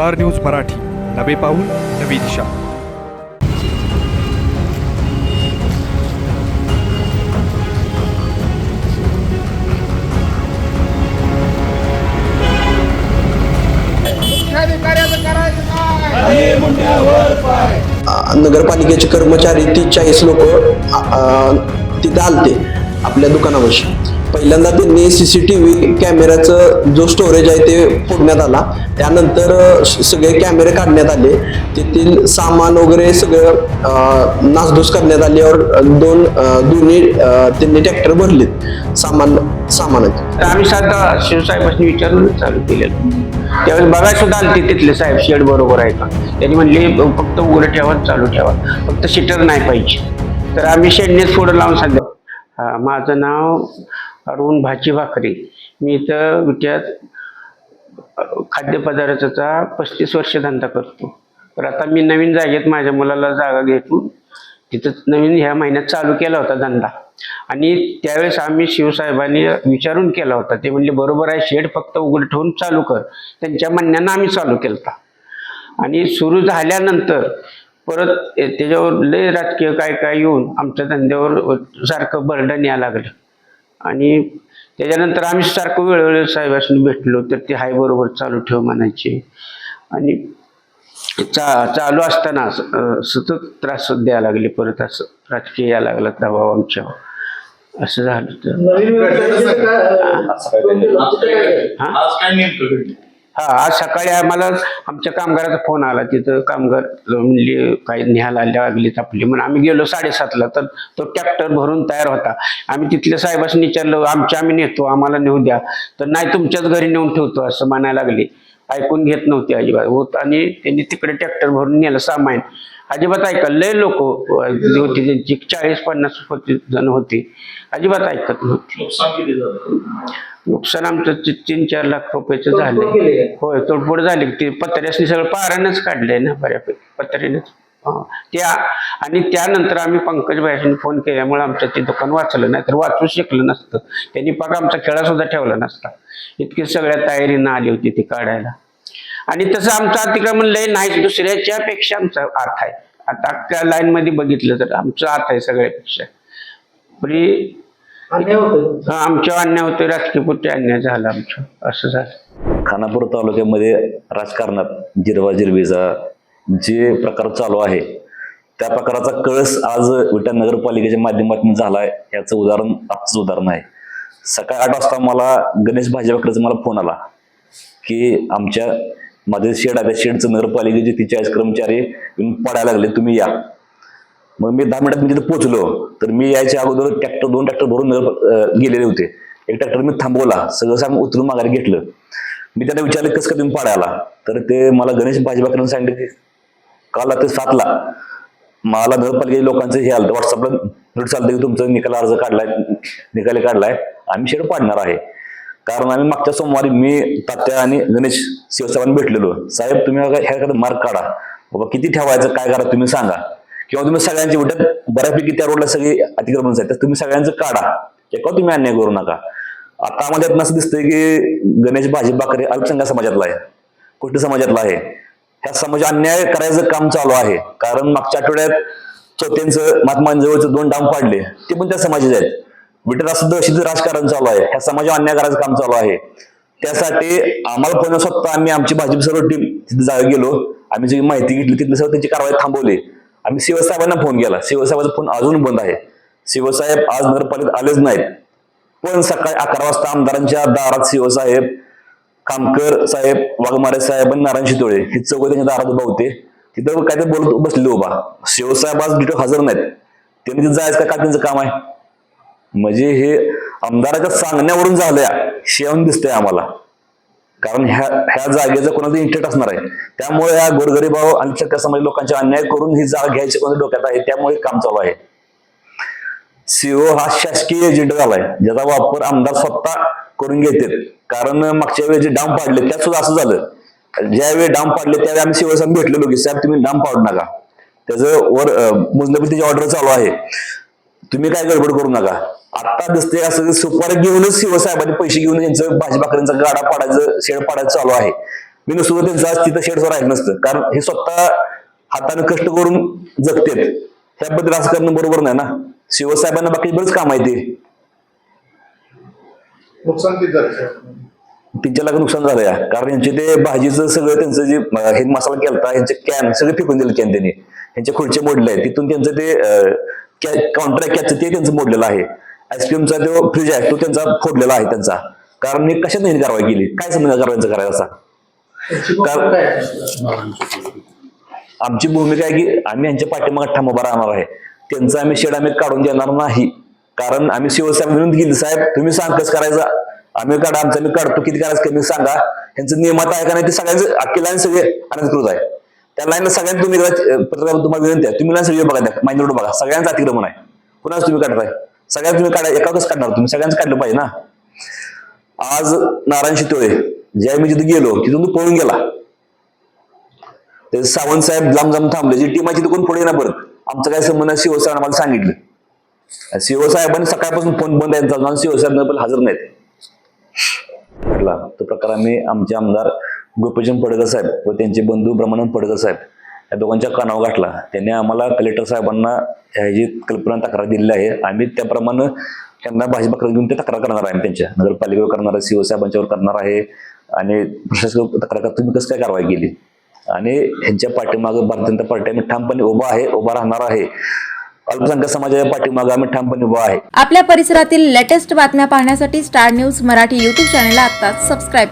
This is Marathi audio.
Star news Marathi. नवे पाऊल नवी दिशा. नगरपालिकेचे कर्मचारी तीस चाळीस लोक तिथं आलते आपल्या दुकानावरशी पहिल्यांदा त्यांनी सीसीटीव्ही कॅमेऱ्याचं जो स्टोरेज आहे ते फोडण्यात आला. त्यानंतर सगळे कॅमेरे काढण्यात आले. तेथील सामान वगैरे सगळं नासधूस करण्यात आली और दोन दोन्ही त्यांनी ट्रॅक्टर भरलेत सामान सामानाचे. तर आम्ही साधा शिवसाहेबांनी विचारून चालू केलेलं. त्यावेळेस बघा सुद्धा आलते तिथले साहेब शेड बरोबर आहे का? त्यांनी म्हणले फक्त उघडं ठेवा चालू ठेवा. फक्त शिटर नाही पाहिजे. तर आम्ही शेडनेच पुढं लावून सांगितलं. माझं नाव अरुण भाची भाकरी. मी इथं विट्यात खाद्यपदार्थाचा पस्तीस वर्ष धंदा करतो. तर आता मी नवीन जागेत माझ्या मुलाला जागा घेतून तिथं नवीन ह्या महिन्यात चालू केला होता धंदा. आणि त्यावेळेस आम्ही शिवसाहेबांनी विचारून केला होता. ते म्हणले बरोबर आहे शेड फक्त उघड ठेवून चालू कर. त्यांच्या म्हणण्यानं आम्ही चालू केलता. आणि सुरू झाल्यानंतर परत त्याच्यावर लय राजकीय काय काय येऊन आमच्या धंद्यावर सारखं बर्डन यायला लागलं. आणि त्याच्यानंतर आम्ही सारखं वेळोवेळी साहेबांनी भेटलो तर ते हाय बरोबर चालू ठेव म्हणायचे. आणि चा चालू असताना सतत त्रास द्यायला लागले परत असं राजकीय यायला लागला दबाव आमच्यावर असं झालं तर. हा आज सकाळी आम्हाला आमच्या कामगाराचा फोन आला. तिथं कामगार म्हणले काही न्यायला लागली तापली म्हणून आम्ही गेलो साडेसातला. तर तो ट्रॅक्टर भरून तयार होता. आम्ही तिथल्या साहेबांनी विचारलं आमच्या आम्ही नेतो आम्हाला नेऊ द्या. तर नाही तुमच्याच घरी नेऊन ठेवतो असं म्हणायला लागले. ऐकून घेत नव्हते अजिबात. होत आणि त्यांनी तिकडे ट्रॅक्टर भरून नेलं सामान. अजिबात ऐकलं लय लोक होती त्यांची चाळीस पन्नास जण होते. अजिबात ऐकत नव्हते. नुकसान आमचं ती- तीन चार लाख रुपयाचं झालं? होय तोडफोड झाली. ते पत्र्यासनी सगळं पारानंच काढलंय ना बऱ्यापैकी पत्र्यानेच. त्या आणि त्यानंतर आम्ही पंकज भाईंनी फोन केल्यामुळे आमचं ते दुकान वाचलं नाही तर वाचू शकलं नसतं. त्यांनी पाक आमचा खेळा सुद्धा ठेवला नसता. इतकी सगळ्या तयारीनं आली होती ती काढायला. आणि तसं आमचं अतिक्रमण लय नाही दुसऱ्याच्या पेक्षा आमचा आत आहे. आता अख्ख्या लाईन मध्ये बघितलं तर आमचं आत आहे सगळ्यापेक्षा. हा, आमच्या अन्याय होते राजकीय पुढे अन्याय झाला आमचं असं झालं. खानापूर तालुक्यामध्ये राजकारणात जिरवा जिरवीचा जे प्रकार चालू आहे त्या प्रकाराचा कळस आज विटा नगरपालिकेच्या माध्यमातून झाला आहे याचं उदाहरण आजच उदाहरण आहे. सकाळी आठ वाजता मला गणेश भाजीवाकरचा मला फोन आला की आमच्या माझे शेड आहे त्या शेडचं नगरपालिकेचे ती चाळीस कर्मचारी येऊन पडायला लागले तुम्ही या. मग मी दहा मिनिटात मी तिथे पोहोचलो तर मी यायच्या अगोदर ट्रॅक्टर दोन ट्रॅक्टर भरून नगर गेलेले होते. एक ट्रॅक्टर मी थांबवला सगळं सांग उचलून माघारी घेतलं. मी त्यांना विचारलं कसं का तुम्ही पाडायला? तर ते मला गणेश भाजीबाकरांनी सांगितलं की काल रात्री सातला. मला नगरपालिकेच्या लोकांचं हे आलं व्हॉट्सअपला नोटीस आलं की तुमचा निकाल अर्ज काढलाय निकाल काढलाय. आम्ही शेड पाडणार आहे. कारण आम्ही मागच्या सोमवारी मी तात्या आणि गणेश शिवसाहेबांनी भेटलेलो. साहेब तुम्ही ह्याकडे मार्क काढा. बाबा किती ठेवायचं काय करा तुम्ही सांगा. किंवा तुम्ही सगळ्यांची विटत बऱ्यापैकी त्या रोडला सगळी अतिक्रमण आहेत तुम्ही सगळ्यांचं काढा. किंवा तुम्ही अन्याय करू नका. आता आम्हाला असं दिसतंय की गणेश भाजी बाकरे अल्पसंख्या समाजातला आहे. कुष्ट समाजातला आहे. ह्या समाज अन्याय करायचं काम चालू आहे. कारण मागच्या आठवड्यात चौथ्यांचं महात्मांजवळचं दोन डाम पाडले ते पण त्या समाजाचे आहेत. विटेला असं दहशती राजकारण चालू आहे ह्या समाजावर अन्याय करायचं काम चालू आहे. त्यासाठी आम्हाला पण स्वतः आम्ही आमची भाजप सर्व टीम तिथे जागा गेलो. आम्ही जी माहिती घेतली तिथली सर्व त्यांची कारवाई थांबवली. आम्ही शिवसाहेबांना फोन केला. शिवसाहेबांचा फोन अजून बंद आहे. शिवसाहेब आज नगरपालिकेत आलेच नाहीत. पण सकाळी अकरा वाजता आमदारांच्या दारात शिवसाहेब कामकर साहेब वाघमारे साहेब आणि नारायण शितोळे हे चौघ त्यांच्या दारात उभा होते. तिथं काहीतरी बोलत बसले उभा. शिवसाहेब आज डिटो हजर नाहीत. त्यांनी तिथे जायचं का? काय त्यांचं काम आहे? म्हणजे हे आमदाराच्या सांगण्यावरून झालंय. शेवण दिसतंय आम्हाला. कारण ह्या ह्या जागेचा कोणाचा इंटरेस्ट असणार आहे. त्यामुळे या गोरगरीबाव आणि सगळ्या समाज लोकांचा अन्याय करून ही जागा घ्यायची कोणाच्या डोक्यात आहे त्यामुळे काम चालू आहे. सीओ हा शासकीय एजंट झालाय ज्याचा वापर आमदार स्वतः करून घेते कारण मागच्या वेळी जे डाम पाडले त्यात सुद्धा असं झालं. ज्यावेळी डाम पाडले त्यावेळी आम्ही शिवसेना भेटलेलो की साहेब तुम्ही डाम पाडू नका. त्याचं वर मुजनबीतीची ऑर्डर चालू आहे तुम्ही काय गडबड करू नका. आता दिसते असं सुपारी घेऊनच शिवसाहेबांनी पैसे घेऊन यांचं भाजपाकरांचा गाडा पाडायचं शेड पाडायचं चालू आहे. मी नसतो त्यांचं तिथं शेडवर राहिलं नसतं. कारण हे स्वतः हाताने कष्ट करून जगतेत. ह्याबद्दल असं करणं बरोबर नाही ना? शिवसाहेबांना बाकी बरेच काम आहे ते? तीनच्या लाख नुकसान झालं या. कारण यांचे ते भाजीचं सगळं त्यांचं जे हे मसाला केलता यांचे कॅन सगळे फेकून दिले कॅन त्यांनी. यांचे खुर्चे मोडले तिथून त्यांचं ते काउंटर कॅच ते त्यांचं मोडलेलं आहे. आईस्क्रीमचा जो फ्रीज आहे तो त्यांचा फोडलेला आहे त्यांचा. कारण मी कशात नाही कारवाई केली? काय संबंध कारवाईचा करायचा? आहे? आमची भूमिका आहे की आम्ही यांच्या पाठीमागे ठाम उभा राहणार आहे. त्यांचं आम्ही शेड आम्ही काढून देणार नाही. कारण आम्ही शिवसाहेब विनंती केली साहेब तुम्ही सांग कसं करायचं? आम्ही काढा आमचं आम्ही काढतो. किती करायचं कमी सांगा. यांचं नियमात आहे का नाही ते सगळ्यांचं अख्खी लाईन सगळे अनधिकृत आहे. त्या लाईन सगळ्यांना तुम्ही पत्रकार तुम्हाला विनंती आहे तुम्ही लाईन सगळी बघा द्या माइंड रोड बघा. सगळ्यांचं अतिक्रमण आहे. कुणाच तुम्ही काढताय? सगळ्यांचं तुम्ही काढा एकाच काढणार तुम्ही. सगळ्यांचं काढलं पाहिजे ना. आज नारायण शितोळे ज्या मी जिथे गेलो तिथून तू पळून गेला. त्याचे सावंत साहेब लांब जाम थांबले. जी टीम आहे तिथे कोण पुढे ना परत? आमचं काय संबंध आहे शिवसाहेब मला सांगितलं. शिवसाहेबांनी सकाळपासून फोन बंद आहे त्यांचा शिवसाहेब पण हजर नाहीत. तो प्रकार आम्ही आमचे आमदार गोपीचंद पडकर साहेब व त्यांचे बंधू ब्रह्मानंद पडकर साहेब या दोघांच्या कानावर गाठला त्यांनी आम्हाला कलेक्टर साहेबांना ह्याची कल्पना तक्रार दिलेली आहे. आम्ही त्याप्रमाणे त्यांना भाजपा घेऊन ते तक्रार करणार आहे त्यांच्या. नगरपालिकेवर करणार आहे शिवसाहेबांच्यावर करणार आहे आणि प्रशासक तक्रार तुम्ही कसं काय कारवाई केली? आणि ह्यांच्या पाठीमागं भारतीय जनता पार्टी आम्ही ठामपणे उभा आहे उभा राहणार आहे. अल्पसंख्याक समाजाच्या पाठीमागं आम्ही ठामपणे उभा आहे. आपल्या परिसरातील लेटेस्ट बातम्या पाहण्यासाठी स्टार न्यूज मराठी यूट्यूब चॅनलला आता सबस्क्राईब